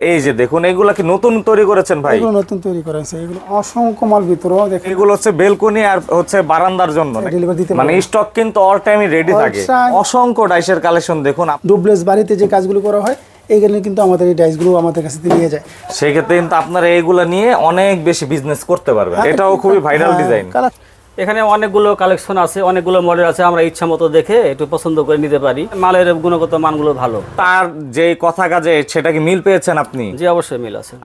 এই যে দেখুন এগুলা কি নতুন তৈরি করেছেন ভাই? এগুলো নতুন তৈরি করা হয়েছে এগুলো অসংখ্য মাল ভিতরেও দেখেন। এগুলো হচ্ছে বেলকনি আর হচ্ছে বারান্দার জন্য। দিতে মানে স্টক কিন্তু অল টাইমই রেডি থাকে। অসংখ্য ডাইসের কালেকশন দেখুন ডুবলেস বাড়িতে যে কাজগুলো করা হয় এইগুলো কিন্তু আমাদের এই ডাইসগুলো আমাদের কাছে নিয়ে যায়। সেক্ষেত্রে কিন্তু আপনারা এইগুলা নিয়ে অনেক বেশি বিজনেস করতে পারবেন। এটাও খুবই ভাইরাল হ্যাঁ, ডিজাইন এখানে অনেকগুলো কালেকশন আছে অনেকগুলো মডেল আছে আমরা ইচ্ছা মতো দেখে একটু পছন্দ করে নিতে পারি। মালের গুণগত মানগুলো ভালো। তার যে কথা কাজে সেটা কি মিল পেয়েছেন আপনি? জি অবশ্যই মিল আছে।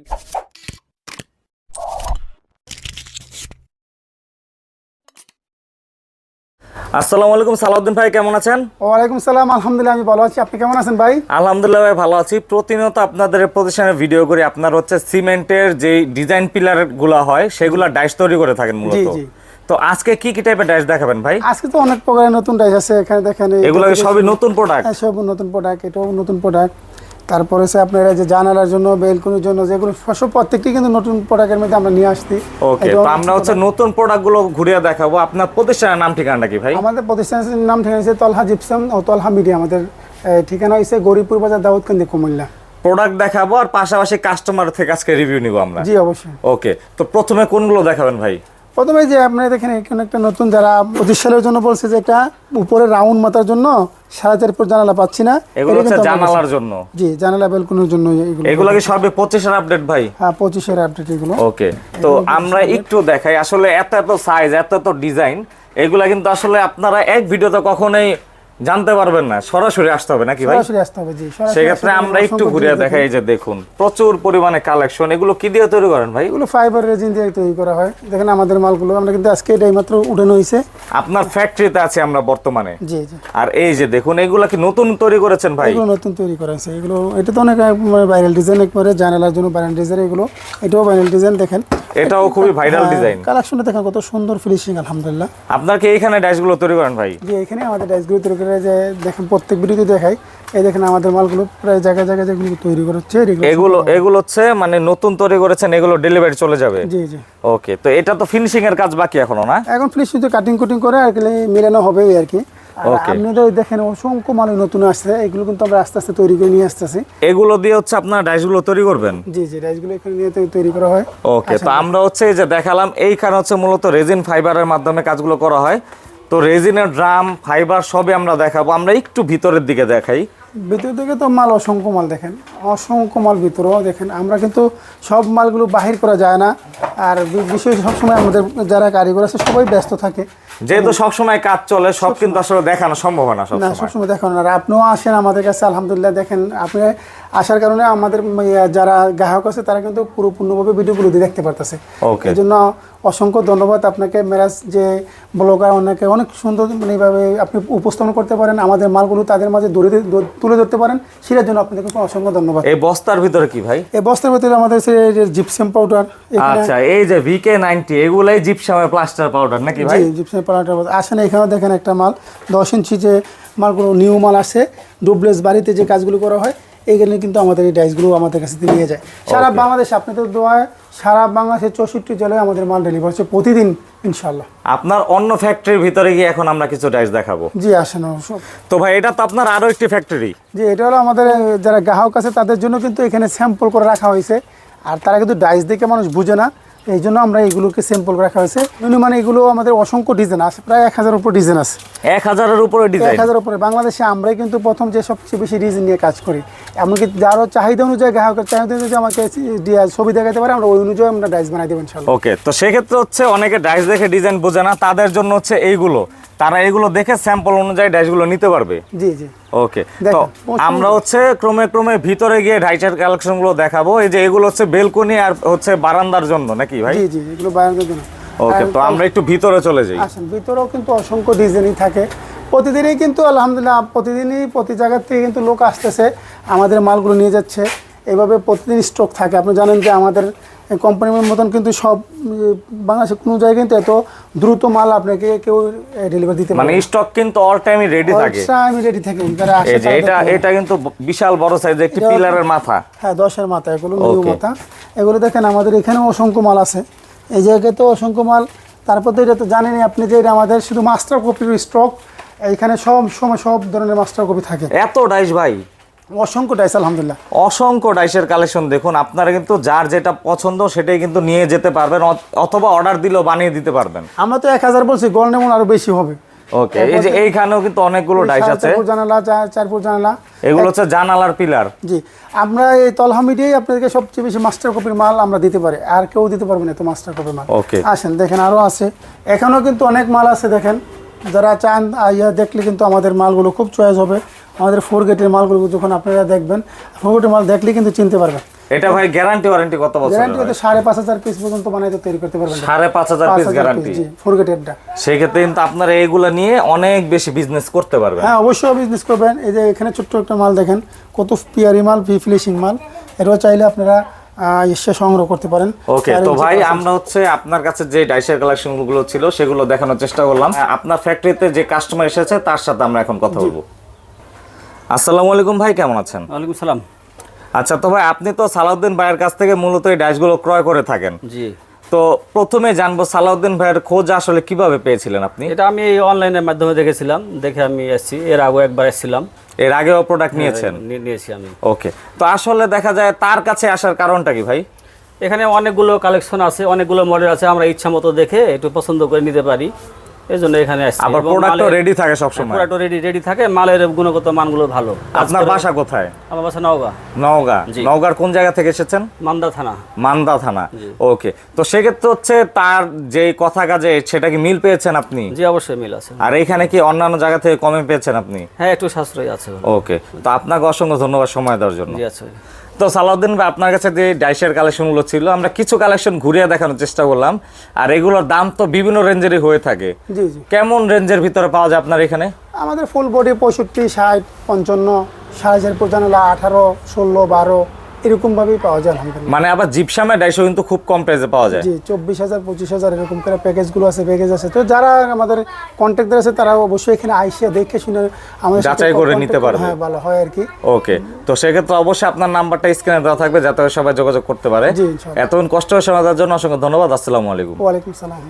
আসসালামু আলাইকুম সালাউদ্দিন ভাই কেমন আছেন? ওয়ালাইকুম সালাম আলহামদুলিল্লাহ আমি ভালো আছি। আপনি কেমন আছেন ভাই? আলহামদুলিল্লাহ ভাই ভালো আছি। প্রতিনিয়ত আপনাদের প্রতিষ্ঠানে ভিডিও করি। আপনার হচ্ছে সিমেন্টের যে ডিজাইন পিলারগুলা হয় সেগুলা ডাইস তৈরি করে থাকেন মূলত। জি। তো আজকে কি কি টাইপের ডাইস দেখাবেন ভাই? আজকে তো অনেক প্রকারের নতুন ডাইস আছে এখানে দেখেন এগুলো সবই নতুন প্রোডাক্ট হ্যাঁ, সব নতুন প্রোডাক্ট এটাও নতুন প্রোডাক্ট তারপরে হচ্ছে আপনার যে জানালার জন্য বেলকুনির জন্য যেগুলো সব প্রত্যেকটি কিন্তু নতুন প্রোডাক্টের মধ্যে আমরা নিয়ে আসছি। ওকে তো আমরা হচ্ছে নতুন প্রোডাক্টগুলো ঘুরিয়ে দেখাবো। আপনার প্রতিষ্ঠানের নাম ঠিকানাটা কি ভাই? আমাদের প্রতিষ্ঠানের নাম ঠিকানা হচ্ছে তলহা জিপসাম ও তলহা মিডিয়া। আমাদের ঠিকানা হচ্ছে গরিবপুর বাজার দাউদকান্দি কুমিল্লা। প্রোডাক্ট দেখাবো আর পাশাপাশি কাস্টমার থেকে আজকে রিভিউ নিব আমরা। জি অবশ্যই। ওকে তো প্রথমে কোনগুলো দেখাবেন ভাই? প্রথমে যে আপনারা দেখেন এখানে একটা নতুন যারা প্রতিষ্ঠানের জন্য বলছে যে একটা উপরে রাউন্ড মাথার জন্য সাড়ে চার ফুট জানালা পাচ্ছি না এগুলো হচ্ছে জানালার জন্য। জি জানালা বেলকুনির জন্য এগুলো। কি সবে পঁচিশের আপডেট ভাই। হ্যাঁ পঁচিশের আপডেট এগুলো। ওকে তো আমরা একটু দেখাই আসলে এত এত সাইজ এত এত ডিজাইন এগুলা কিন্তু আসলে আপনারা এক ভিডিওতে কখনোই জানতে পারবেন না সরাসরি আসতে হবে নাকি ভাই? সরাসরি আসতে হবে জি সরাসরি সেক্ষেত্রে আমরা একটু জিনিস দেখাই যে দেখুন প্রচুর পরিমাণে কালেকশন এগুলো কি দিয়ে তৈরি করেন ভাই? এগুলো ফাইবার রেজিন দিয়ে তৈরি করা হয়। দেখেন আমাদের মালগুলো আমরা কিন্তু আজকে এটাই মাত্র উঠানো হয়েছে আপনার ফ্যাক্টরিতে আছে আমরা বর্তমানে। জি জি। আর এই যে দেখুন এগুলা কি নতুন তৈরি করেছেন ভাই? এগুলো নতুন তৈরি করা হয়েছে এগুলো এটা তো অনেক ভাইরাল ডিজাইন একবারে জানালার জন্য ভাইরাল ডিজাইন এগুলো। এটাও ভাইরাল ডিজাইন দেখেন। এটাও খুবই ভাইরাল ডিজাইন কালেকশনটা দেখেন কত সুন্দর ফিনিশিং আলহামদুলিল্লাহ। আপনার কি এইখানে ড্যাশগুলো তৈরি করেন ভাই? যে এখানে আমাদের ডাইসগুলো তৈরি করে যে দেখেন প্রত্যেক ভিডিওতে দেখাই। এই দেখেন আমাদের মালগুলো প্রায় জায়গায় জায়গায় যেগুলো তৈরি করা হচ্ছে এগুলো এগুলো হচ্ছে মানে নতুন তৈরি করেছেন এগুলো ডেলিভারি চলে যাবে। জি জি। ওকে তো এটা তো ফিনিশিং এর কাজ বাকি এখনও না? এখন ফিনিশ শুধু কাটিং কুটিং করে আর কি মিলানো হবে আর কি। আপনাদের দেখেন অসংখ্য মাল নতুন আসছে এগুলো কিন্তু আমরা আস্তে আস্তে তৈরি করে নিয়ে আসতেছি। এগুলো দিয়ে হচ্ছে আপনার ডাইসগুলো তৈরি করবেন? জি জি ডাইসগুলো এখানে নিয়ে তৈরি করা হয়। ওকে তো আমরা হচ্ছে এই যে দেখালাম এইখানে হচ্ছে মূলত রেজিন ফাইবারের মাধ্যমে কাজগুলো করা হয়। তো রেজিনের ড্রাম ফাইবার সবই আমরা দেখাবো। আমরা একটু ভিতরের দিকে দেখাই। ভিতর থেকে তো মাল অসংখ্য মাল দেখেন। অসংখ্য মাল ভিতরেও দেখেন। আমরা কিন্তু সব মালগুলো বাহির করা যায় না। আর বি- বিশেষ সবসময় আমাদের যারা কারিগর আছে সবাই ব্যস্ত থাকে। যেহেতু সবসময় কাজ চলে সব কিন্তু আসলে দেখানো সম্ভব না না সবসময়। দেখানো আর আপনিও আসেন আমাদের কাছে আলহামদুলিল্লাহ দেখেন। আপনি আসার কারণে আমাদের যারা গ্রাহক আছে তারা কিন্তু পুরোপূর্ণভাবে ভিডিওগুলো দিয়ে দেখতে পারতেছে. এই জন্য অসংখ্য ধন্যবাদ আপনাকে। মেরাজ যে ব্লগার অনেকে অনেক সুন্দর মানে এইভাবে আপনি উপস্থাপন করতে পারেন আমাদের মালগুলো তাদের মাঝে দূরে তুলে ধরতে পারেন। সেটার জন্য আপনাদেরকে অসংখ্য ধন্যবাদ। এই বস্তার ভিতরে কি ভাই? এই বস্তার ভিতরে আমাদের জিপসেম পাউডার আচ্ছা এই যে ভিকে নাইনটি এগুলাই জিপসামের প্লাস্টার পাউডার নাকি ভাই? জি জিপসেম পাউডার আসেন এখানেও দেখেন একটা মাল। দশ ইঞ্চি যে মালগুলো নিউ মাল আছে ডুবলেস বাড়িতে যে কাজগুলো করা হয় এইগুলো কিন্তু আমাদের এই ডাইসগুলো আমাদের কাছে থেকে নিয়ে যায়। সারা বাংলাদেশে আপনাদের দোয়ায় সারা বাংলাদেশের চৌষট্টি জেলায় আমাদের মাল ডেলিভার হচ্ছে প্রতিদিন ইনশাল্লাহ আপনার অন্য ফ্যাক্টরির ভিতরে গিয়ে এখন আমরা কিছু ডাইস দেখাবো। জি আসেন তো ভাই এটা তো আপনার আরও একটি ফ্যাক্টরি জি এটা হলো আমাদের যারা গ্রাহক আছে তাদের জন্য কিন্তু এখানে স্যাম্পল করে রাখা হয়েছে। আর তারা কিন্তু ডাইস দেখে মানুষ বুঝে না। এই জন্য আমরা এগুলোকে স্যাম্পল রাখা হয়েছে। মানে এগুলো আমাদের অসংখ্য ডিজাইন আছে প্রায় এক হাজার উপর ডিজাইন আছে। এক হাজারের উপরে ডিজাইন এক হাজার উপরে। বাংলাদেশে আমরাই কিন্তু প্রথম যে সবচেয়ে বেশি ডিজাইন নিয়ে কাজ করি। এমনকি যারও চাহিদা অনুযায়ী গ্রাহকের চাহিদা অনুযায়ী আমাকে ছবি দেখাতে পারে আমরা ওই অনুযায়ী আমরা ডাইস বানাই দেবো ইনশাল্লাহ। ওকে তো সেক্ষেত্রে হচ্ছে অনেকে ডাইস দেখে ডিজাইন বোঝে না তাদের জন্য হচ্ছে এইগুলো। তারা এগুলো দেখে স্যাম্পল অনুযায়ী ডাইসগুলো নিতে পারবে। জি জি। ওকে তো আমরা হচ্ছে ক্রমে ক্রমে ভিতরে গিয়ে ঢাইচার কালেকশনগুলো দেখাবো। এই যে এগুলো হচ্ছে বেলকনি আর হচ্ছে বারান্দার জন্য নাকি ভাই? জি জি এগুলো বারান্দার জন্য। ওকে তো আমরা একটু ভিতরে চলে যাই। আসেন ভিতরেও কিন্তু অসংখ্য ডিজাইনই থাকে। প্রতিদিনই কিন্তু আলহামদুলিল্লাহ প্রতিদিনই প্রতি জায়গার থেকে কিন্তু লোক আসতেছে। আমাদের মালগুলো নিয়ে যাচ্ছে। এভাবে প্রতিদিন স্টক থাকে। আপনি জানেন যে আমাদের কোম্পানির মতন কিন্তু সব বাংলাদেশের কোনো জায়গায় কিন্তু এত দ্রুত মাল আপনাকে কেউ ডেলিভারি দিতে মানে স্টক কিন্তু অল টাইমই রেডি থাকে। আমি রেডি থাকি এটা এটা কিন্তু বিশাল বড় সাইজের একটি পিলারের মাথা। হ্যাঁ দশের মাথা এগুলো নিউ মাথা। এগুলো দেখেন আমাদের এখানেও অসংখ্য মাল আছে। এই জায়গায় তো অসংখ্য মাল। তারপর তো এটা তো জানেনই আপনি যে এটা আমাদের শুধু মাস্টার কপির স্টক এইখানে সব সময় সব ধরনের মাস্টার কপি থাকে। এত ডাইস ভাই। অসংখ্য ডাইস আলহামদুলিল্লাহ। অসংখ্য ডাইসের কালেকশন দেখুন আপনারা কিন্তু যার যেটা পছন্দ সেটাই কিন্তু নিয়ে যেতে পারবেন অথবা অর্ডার দিলেও বানিয়ে দিতে পারবেন। আমরা তো এক হাজার বলছি গল নেমন আরও বেশি হবে। ওকে এই যে এইখানেও কিন্তু অনেকগুলো ডাইস আছে। জানালা চার- ফুট জানালা। এগুলো হচ্ছে জানালার পিলার। জি আমরা এই তলহা মিডিয়াই আপনাদেরকে সবচেয়ে বেশি মাস্টার কপির মাল আমরা দিতে পারি আর কেউ দিতে পারবে না তো মাস্টার কপির মাল। ওকে আসেন দেখেন আরও আছে। এখানেও কিন্তু অনেক মাল আছে দেখেন। যারা চান ইয়া দেখলে কিন্তু আমাদের মালগুলো খুব চয়েস হবে। আমাদের ফোর গেটের মালগুলো যখন আপনারা দেখবেন ফোর গেটের মাল দেখলে কিন্তু চিনতে পারবেন। এটা ভাই গ্যারান্টি ওয়ারেন্টি কত বছর গ্যারান্টি হতে সাড়ে পাঁচ হাজার পিস পর্যন্ত বানাইতে তৈরি করতে পারবেন। সাড়ে পাঁচ হাজার পিস গ্যারান্টি ফোর গেটেরটা সেক্ষেত্রে কিন্তু আপনারা এইগুলা নিয়ে অনেক বেশি বিজনেস করতে পারবেন। হ্যাঁ অবশ্যই বিজনেস করবেন। এই যে এখানে ছোট্ট একটা মাল দেখেন কত পিয়ারি মাল ফিনিশিং মাল। এটাও চাইলে আপনারা এসে সংগ্রহ করতে পারেন। ওকে তো ভাই আমরা হচ্ছে আপনার কাছে যে ডাইসের কালেকশনগুলো ছিল সেগুলো দেখানোর চেষ্টা করলাম। আপনার ফ্যাক্টরিতে যে কাস্টমার এসেছে তার সাথে আমরা এখন কথা বলব। আসসালামু আলাইকুম ভাই কেমন আছেন? ওয়ালাইকুম সালাম। আচ্ছা তো ভাই আপনি তো সালাউদ্দিন ভাইয়ের কাছ থেকে মূলত এই ডাইসগুলো ক্রয় করে থাকেন। জি। তো প্রথমে জানব সালাউদ্দিন ভাইয়ের খোঁজ আসলে কীভাবে পেয়েছিলেন আপনি? এটা আমি অনলাইনের মাধ্যমে দেখেছিলাম দেখে আমি এসেছি এর আগেও একবার এসেছিলাম। এর আগেও প্রোডাক্ট নিয়েছেন? নিয়েছি আমি। ওকে তো আসলে দেখা যায় তার কাছে আসার কারণটা কি ভাই? এখানে অনেকগুলো কালেকশন আছে অনেকগুলো মডেল আছে আমরা ইচ্ছা মতো দেখে একটু পছন্দ করে নিতে পারি। এই এখানে আসছি। আবার প্রোডাক্টও রেডি থাকে সবসময়। প্রোডাক্ট রেডি রেডি থাকে মালের গুণগত মানগুলো ভালো। আপনার বাসা কোথায়? আমার বাসা নওগাঁ। নওগাঁ। নওগাঁর কোন জায়গা থেকে এসেছেন? মান্দা থানা। মান্দা থানা। ওকে। তো সেক্ষেত্রে হচ্ছে তার যে কথা কাজে সেটা কি মিল পেয়েছেন আপনি? জি অবশ্যই মিল আছে। আর এইখানে কি অন্যান্য জায়গা থেকে কমে পেয়েছেন আপনি? হ্যাঁ একটু সাশ্রয় আছে। ওকে। তো আপনাকে অসংখ্য ধন্যবাদ সময় দেওয়ার জন্য। জি আছে। তো সালাউদ্দিন ভাই আপনার কাছে যে ডাইসের কালেকশনগুলো ছিল আমরা কিছু কালেকশন ঘুরিয়ে দেখানোর চেষ্টা করলাম। আর এগুলোর দাম তো বিভিন্ন রেঞ্জেরই হয়ে থাকে। জি জি। কেমন রেঞ্জের ভিতরে পাওয়া যায় আপনার এখানে? আমাদের ফুল বডি পঁয়ষট্টি ষাট পঞ্চান্ন সাড়ে চার পঁচানব্বই আঠারো ষোলো বারো। পাওয়া যায় আলহামদুলিল্লাহ। মানে আবার ডাইসও কিন্তু খুব কম প্রাইসে পাওয়া যায়। জি চব্বিশ হাজার পঁচিশ হাজার এরকম করে প্যাকেজগুলো আছে প্যাকেজ আছে। তো যারা আমাদের কন্ট্যাক্টার আছে তারা অবশ্যই এখানে আইসিয়া দেখে শুনে আমাদের যাচাই করে নিতে পারবে। হ্যাঁ ভালো হয় আর কি। ওকে তো সেক্ষেত্রে অবশ্যই আপনার নাম্বারটা স্ক্রিনে দেওয়া থাকবে যাতে সবাই যোগাযোগ করতে পারে। এতক্ষণ কষ্ট হয়ে শোনা দেওয়ার জন্য অসংখ্য ধন্যবাদ আসসালামু আলাইকুম। ওয়ালাইকুম সালাম।